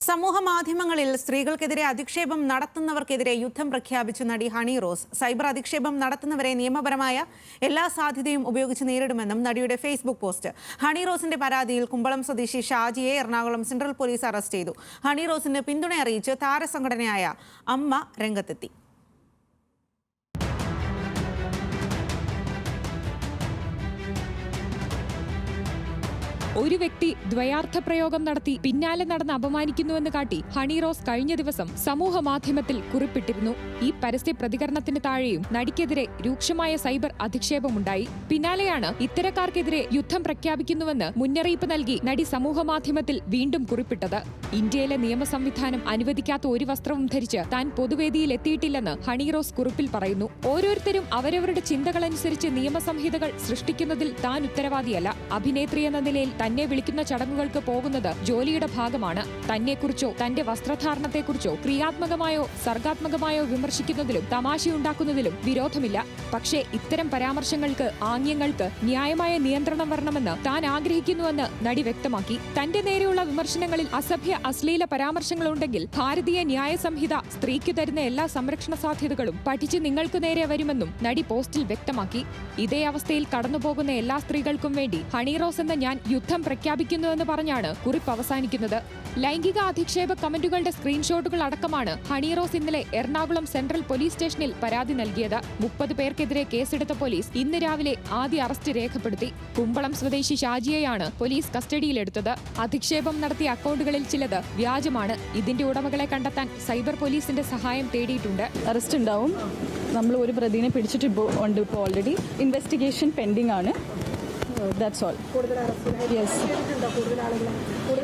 സമൂഹ മാധ്യമങ്ങളിൽ സ്ത്രീകൾക്കെതിരെ അധിക്ഷേപം നടത്തുന്നവർക്കെതിരെ യുദ്ധം പ്രഖ്യാപിച്ച നടി ഹണി റോസ്. സൈബർ അധിക്ഷേപം നടത്തുന്നവരെ നിയമപരമായ എല്ലാ സാധ്യതയും ഉപയോഗിച്ച് നേരിടുമെന്നും നടിയുടെ ഫേസ്ബുക്ക് പോസ്റ്റ്. ഹണി റോസിന്റെ പരാതിയിൽ കുമ്പളം സ്വദേശി ഷാജിയെ എറണാകുളം സെൻട്രൽ പോലീസ് അറസ്റ്റ് ചെയ്തു. ഹണി റോസിന് പിന്തുണ അറിയിച്ച് താരസംഘടനയായ അമ്മ രംഗത്തെത്തി. ഒരു വ്യക്തി ദ്വയാർത്ഥ പ്രയോഗം നടത്തി പിന്നാലെ നടന്ന് അപമാനിക്കുന്നുവെന്ന് കാട്ടി ഹണി റോസ് കഴിഞ്ഞ ദിവസം സമൂഹ മാധ്യമത്തിൽ കുറിപ്പിട്ടിരുന്നു. ഈ പരസ്യ പ്രതികരണത്തിന് താഴെയും നടിക്കെതിരെ രൂക്ഷമായ സൈബർ അധിക്ഷേപമുണ്ടായി. പിന്നാലെയാണ് ഇത്തരക്കാർക്കെതിരെ യുദ്ധം പ്രഖ്യാപിക്കുന്നുവെന്ന് മുന്നറിയിപ്പ് നൽകി നടി സമൂഹ മാധ്യമത്തിൽ വീണ്ടും കുറിപ്പിട്ടത്. ഇന്ത്യയിലെ നിയമ സംവിധാനം അനുവദിക്കാത്ത ഒരു വസ്ത്രവും ധരിച്ച് താൻ പൊതുവേദിയിൽ എത്തിയിട്ടില്ലെന്ന് ഹണി റോസ് കുറിപ്പിൽ പറയുന്നു. ഓരോരുത്തരും അവരവരുടെ ചിന്തകളനുസരിച്ച് നിയമസംഹിതകൾ സൃഷ്ടിക്കുന്നതിൽ താൻ ഉത്തരവാദിയല്ല. അഭിനേത്രി എന്ന നിലയിൽ തന്നെ വിളിക്കുന്ന ചടങ്ങുകൾക്ക് പോകുന്നത് ജോലിയുടെ ഭാഗമാണ്. തന്നെക്കുറിച്ചോ തന്റെ വസ്ത്രധാരണത്തെക്കുറിച്ചോ ക്രിയാത്മകമായോ സർഗാത്മകമായോ വിമർശിക്കുന്നതിലും തമാശയുണ്ടാക്കുന്നതിലും വിരോധമില്ല. പക്ഷേ ഇത്തരം പരാമർശങ്ങൾക്ക് ആംഗ്യങ്ങൾക്ക് ന്യായമായ നിയന്ത്രണം വരണമെന്ന് താൻ ആഗ്രഹിക്കുന്നുവെന്ന് നടി വ്യക്തമാക്കി. തന്റെ നേരെയുള്ള വിമർശനങ്ങളിൽ അസഭ്യ അശ്ലീല പരാമർശങ്ങളുണ്ടെങ്കിൽ ഭാരതീയ ന്യായ സംഹിത സ്ത്രീക്ക് തരുന്ന എല്ലാ സംരക്ഷണ സാധ്യതകളും പഠിച്ച് നിങ്ങൾക്ക് നേരെ വരുമെന്നും നടി പോസ്റ്റിൽ വ്യക്തമാക്കി. ഇതേ അവസ്ഥയിൽ കടന്നുപോകുന്ന എല്ലാ സ്ത്രീകൾക്കും വേണ്ടി ഹണിറോസ് എന്ന ഞാൻ യുദ്ധം പ്രഖ്യാപിക്കുന്നുവെന്ന് പറഞ്ഞാണ് കുറിപ്പ് അവസാനിക്കുന്നത്. ലൈംഗിക അധിക്ഷേപ കമന്റുകളുടെ സ്ക്രീൻഷോട്ടുകൾ അടക്കമാണ് ഹണിറോസ് ഇന്നലെ എറണാകുളം സെൻട്രൽ പോലീസ് സ്റ്റേഷനിൽ പരാതി നൽകിയത്. മുപ്പത് പേർക്കെതിരെ കേസെടുത്ത പോലീസ് ഇന്ന് രാവിലെ ആദ്യ അറസ്റ്റ് രേഖപ്പെടുത്തി. കുമ്പളം സ്വദേശി ഷാജിയെയാണ് പോലീസ് കസ്റ്റഡിയിലെടുത്തത്. അധിക്ഷേപം നടത്തിയ അക്കൗണ്ടുകളിൽ ചിലത് വ്യാജമാണ്. ഇതിന്റെ ഉടമകളെ കണ്ടെത്താൻ സൈബർ പോലീസിന്റെ സഹായം തേടിയിട്ടുണ്ട്. അറസ്റ്റ് ഉണ്ടാവും. നമ്മൾ ഒരു പ്രതിനെ പിടിച്ചിട്ട് ഇപ്പോൾ ഓൾറെഡി ഇൻവെസ്റ്റിഗേഷൻ പെൻഡിംഗ് ആണ്. ദാറ്റ്സ് ഓൾ യെസ്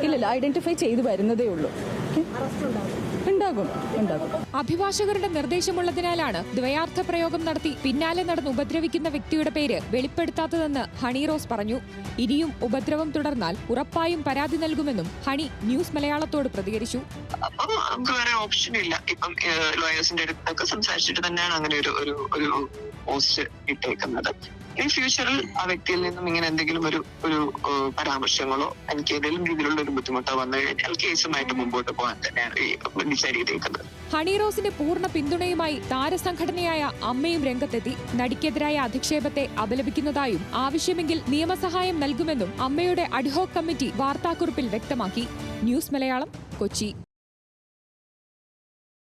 ഇല്ലില്ല ഐഡന്റിഫൈ ചെയ്ത് വരുന്നതേ ഉള്ളൂ? ഉണ്ടാകും ഉണ്ടാകും. അഭിഭാഷകരുടെ നിർദ്ദേശമുള്ളതിനാലാണ് ദ്വയാർത്ഥ പ്രയോഗം നടത്തി പിന്നാലെ നടന്ന് ഉപദ്രവിക്കുന്ന വ്യക്തിയുടെ പേര് വെളിപ്പെടുത്താത്തതെന്ന് ഹണി റോസ് പറഞ്ഞു. ഇനിയും ഉപദ്രവം തുടർന്നാൽ ഉറപ്പായും പരാതി നൽകുമെന്നും ഹണി ന്യൂസ് മലയാളത്തോട് പ്രതികരിച്ചു. അപ്പൊ നമുക്ക് വേറെ ഓപ്ഷൻ ഇല്ല. ഇപ്പം ലോയേഴ്സിന്റെ അടുത്തൊക്കെ സംസാരിച്ചിട്ട് തന്നെയാണ് അങ്ങനെ ഒരു ഒരു ഒരു പോസ്റ്റ് ഇട്ടേക്കുന്നത്. ഇനി ഫ്യൂച്ചറിൽ ആ വ്യക്തിയിൽ നിന്നും ഇങ്ങനെ എന്തെങ്കിലും ഒരു ഒരു പരാമർശങ്ങളോ എനിക്ക് ഏതെങ്കിലും രീതിയിലുള്ള ഒരു ബുദ്ധിമുട്ടോ വന്നു കഴിഞ്ഞാൽ കേസുമായിട്ട് മുമ്പോട്ട് പോകാൻ തന്നെയാണ് ഡിസൈഡ് ചെയ്തേക്കുന്നത് ഹണി പൂർണ പിന്തുണയുമായി താരസംഘടനയായ അമ്മയും രംഗത്തെത്തി. നടിക്കെതിരായ അധിക്ഷേപത്തെ അപലപിക്കുന്നതായും ആവശ്യമെങ്കിൽ നിയമസഹായം നൽകുമെന്നും അമ്മയുടെ അഡ്ഹോക് കമ്മിറ്റി വാർത്താക്കുറിപ്പിൽ വ്യക്തമാക്കി. ന്യൂസ് മലയാളം കൊച്ചി.